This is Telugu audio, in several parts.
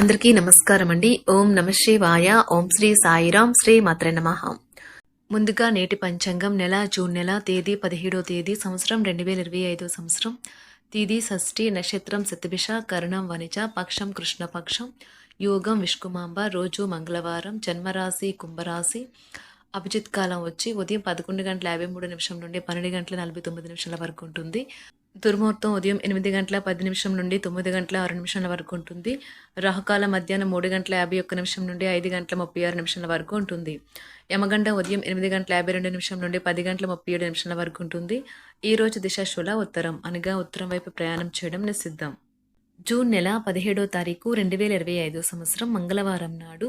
అందరికీ నమస్కారం అండి. ఓం నమ శివాయ. ఓం శ్రీ సాయిరాం శ్రీ మాత్ర నమ. ముందుగా నేటి పంచాంగం నెల జూన్ నెల తేదీ పదిహేడో తేదీ సంవత్సరం రెండు వేల ఇరవై ఐదో సంవత్సరం. తేదీ షష్ఠి నక్షత్రం శతభిష కరణం వనిజ పక్షం కృష్ణపక్షం యోగం విష్కుమాంబ రోజు మంగళవారం జన్మరాశి కుంభరాశి. అభిజిత్ కాలం వచ్చి ఉదయం పదకొండు గంటల యాభై మూడు నిమిషం నుండి పన్నెండు గంటల నలభై తొమ్మిది నిమిషాల వరకు ఉంటుంది. దుర్ముహూర్తం ఉదయం ఎనిమిది గంటల పది నిమిషం నుండి తొమ్మిది గంటల ఆరు నిమిషాల వరకు ఉంటుంది. రాహకాల మధ్యాహ్నం మూడు గంటల యాభై ఒక్క నిమిషం నుండి ఐదు గంటల ముప్పై ఆరు నిమిషాల వరకు ఉంటుంది. యమగండ ఉదయం ఎనిమిది గంటల యాభై రెండు నిమిషం నుండి పది గంటల ముప్పై ఏడు నిమిషాల వరకు ఉంటుంది. ఈ రోజు దిశ శుల ఉత్తరం. అనగా ఉత్తరం వైపు ప్రయాణం చేయడం నిషిద్ధం. జూన్ నెల పదిహేడో తారీఖు రెండు వేల ఇరవై ఐదో సంవత్సరం మంగళవారం నాడు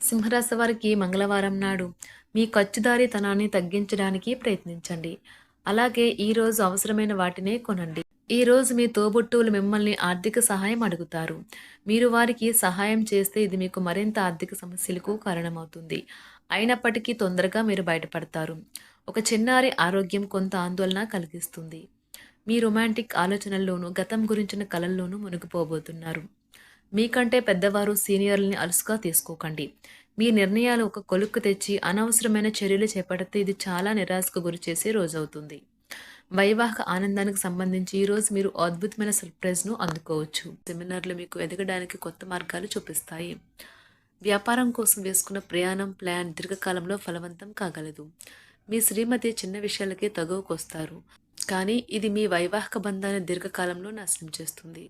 సింహరాశి వారికి మంగళవారం నాడు మీ ఖర్చుదారీతనాన్ని తగ్గించడానికి ప్రయత్నించండి. అలాగే ఈరోజు అవసరమైన వాటినే కొనండి. ఈ రోజు మీ తోబుట్టువులు మిమ్మల్ని ఆర్థిక సహాయం అడుగుతారు. మీరు వారికి సహాయం చేస్తే ఇది మీకు మరింత ఆర్థిక సమస్యలకు కారణమవుతుంది. అయినప్పటికీ తొందరగా మీరు బయటపడతారు. ఒక చిన్నారి ఆరోగ్యం కొంత ఆందోళన కలిగిస్తుంది. మీ రొమాంటిక్ ఆలోచనల్లోనూ గతం గురించిన కలల్లోనూ మునిగిపోబోతున్నారు. మీకంటే పెద్దవారు సీనియర్లని అలుసుగా తీసుకోకండి. మీ నిర్ణయాలు ఒక కొలుక్కు తెచ్చి అనవసరమైన చర్యలు చేపడితే ఇది చాలా నిరాశకు గురి చేసే రోజవుతుంది. వైవాహిక ఆనందానికి సంబంధించి ఈరోజు మీరు అద్భుతమైన సర్ప్రైజ్ను అందుకోవచ్చు. సెమినార్లు మీకు ఎదగడానికి కొత్త మార్గాలు చూపిస్తాయి. వ్యాపారం కోసం వేసుకున్న ప్రయాణం ప్లాన్ దీర్ఘకాలంలో ఫలవంతం కాగలదు. మీ శ్రీమతి చిన్న విషయాలకే తగువకొస్తారు కానీ ఇది మీ వైవాహిక బంధాన్ని దీర్ఘకాలంలో నాశనం చేస్తుంది.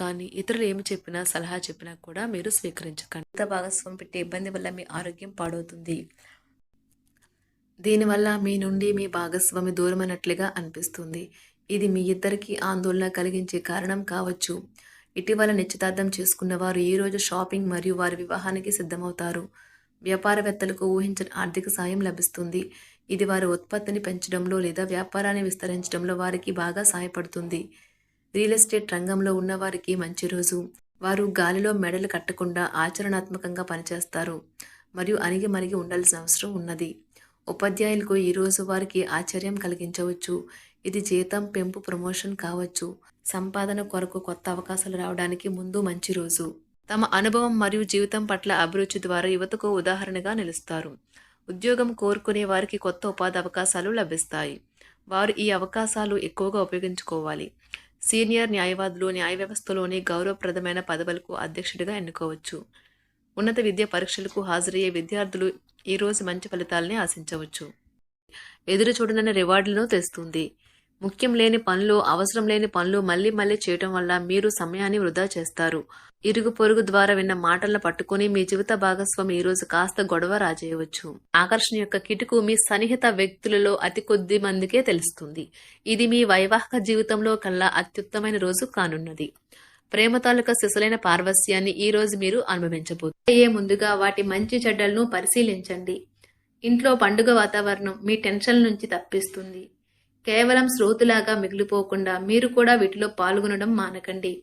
కానీ ఇతరులు ఏమి చెప్పినా సలహా చెప్పినా కూడా మీరు స్వీకరించకండి. ఇంత భాగస్వామి పెట్టే ఇబ్బంది వల్ల మీ ఆరోగ్యం పాడవుతుంది. దీనివల్ల మీ నుండి మీ భాగస్వామి దూరమైనట్లుగా అనిపిస్తుంది. ఇది మీ ఇద్దరికి ఆందోళన కలిగించే కారణం కావచ్చు. ఇటీవల నిశ్చితార్థం చేసుకున్న వారు ఈరోజు షాపింగ్ మరియు వారి వివాహానికి సిద్ధమవుతారు. వ్యాపారవేత్తలకు ఊహించిన ఆర్థిక సాయం లభిస్తుంది. ఇది వారి ఉత్పత్తిని పెంచడంలో లేదా వ్యాపారాన్ని విస్తరించడంలో వారికి బాగా సహాయపడుతుంది. రియల్ ఎస్టేట్ రంగంలో ఉన్నవారికి మంచి రోజు. వారు గాలిలో మెడలు కట్టకుండా ఆచరణాత్మకంగా పనిచేస్తారు. మరియు అణిగి మరిగి ఉండాల్సిన అవసరం ఉన్నది. ఉపాధ్యాయులకు ఈరోజు వారికి ఆశ్చర్యం కలిగించవచ్చు. ఇది జీతం పెంపు ప్రమోషన్ కావచ్చు. సంపాదన కొరకు కొత్త అవకాశాలు రావడానికి ముందు మంచి రోజు. తమ అనుభవం మరియు జీవితం పట్ల అభిరుచి ద్వారా యువతకు ఉదాహరణగా నిలుస్తారు. ఉద్యోగం కోరుకునే వారికి కొత్త ఉపాధి అవకాశాలు లభిస్తాయి. వారు ఈ అవకాశాలు ఎక్కువగా ఉపయోగించుకోవాలి. సీనియర్ న్యాయవాదులు న్యాయ వ్యవస్థలోని గౌరవప్రదమైన పదవులకు అధ్యక్షుడిగా ఎన్నుకోవచ్చు. ఉన్నత విద్యా పరీక్షలకు హాజరయ్యే విద్యార్థులు ఈరోజు మంచి ఫలితాలని ఆశించవచ్చు. ఎదురు చూడనన్న రివార్డులను తెస్తుంది. ముఖ్యం లేని పనులు అవసరం లేని పనులు మళ్ళీ మళ్ళీ చేయటం వల్ల మీరు సమయాన్ని వృధా చేస్తారు. ఇరుగు పొరుగు ద్వారా విన్న మాటలను పట్టుకుని మీ జీవిత భాగస్వామి ఈ రోజు కాస్త గొడవ రాజేయవచ్చు. ఆకర్షణ యొక్క కిటుకు మీ సన్నిహిత వ్యక్తులలో అతి కొద్ది మందికే తెలుస్తుంది. ఇది మీ వైవాహిక జీవితంలో కల్లా అత్యుత్తమైన రోజు కానున్నది. ప్రేమ తాలూకా శిశులైన పార్వస్యాన్ని ఈ రోజు మీరు అనుభవించబోయే ముందుగా వాటి మంచి చెడ్డలను పరిశీలించండి. ఇంట్లో పండుగ వాతావరణం మీ టెన్షన్ నుంచి తప్పిస్తుంది. కేవలం శ్రోతులాగా మిగిలిపోకుండా మీరు కూడా వీటిలో పాల్గొనడం మానకండి.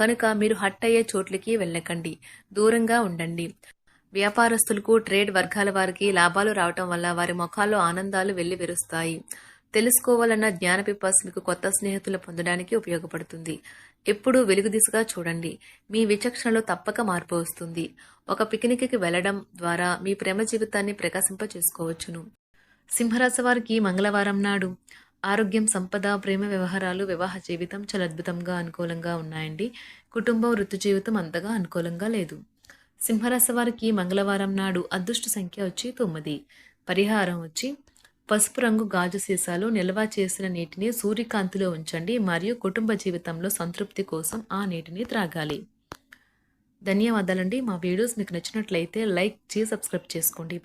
కనుక మీరు హట్ అయ్యే చోట్లకి వెళ్ళకండి. దూరంగా ఉండండి. వ్యాపారస్తులకు ట్రేడ్ వర్గాల వారికి లాభాలు రావటం వల్ల వారి ముఖాల్లో ఆనందాలు వెళ్ళి విరుస్తాయి తెలుసుకోవాలన్న జ్ఞానపిపాస్ మీకు కొత్త స్నేహితులు పొందడానికి ఉపయోగపడుతుంది. ఎప్పుడూ వెలుగు దిశగా చూడండి. మీ విచక్షణలో తప్పక మార్పు వస్తుంది. ఒక పిక్నిక్కి వెళ్ళడం ద్వారా మీ ప్రేమ జీవితాన్ని ప్రకాశింప చేసుకోవచ్చును సింహరాశి వారికి మంగళవారం నాడు ఆరోగ్యం సంపద ప్రేమ వ్యవహారాలు వివాహ జీవితం చాలా అద్భుతంగా అనుకూలంగా ఉన్నాయండి. కుటుంబం వృత్తి జీవితం అంతగా అనుకూలంగా లేదు. సింహరాశి వారికి మంగళవారం నాడు అదృష్ట సంఖ్య వచ్చి తొమ్మిది. పరిహారం వచ్చి పసుపు రంగు గాజు సీసాలు నిల్వ చేసిన నీటిని సూర్యకాంతిలో ఉంచండి మరియు కుటుంబ జీవితంలో సంతృప్తి కోసం ఆ నీటిని త్రాగాలి. ధన్యవాదాలండి. మా వీడియోస్ మీకు నచ్చినట్లయితే లైక్ చేసి సబ్స్క్రైబ్ చేసుకోండి.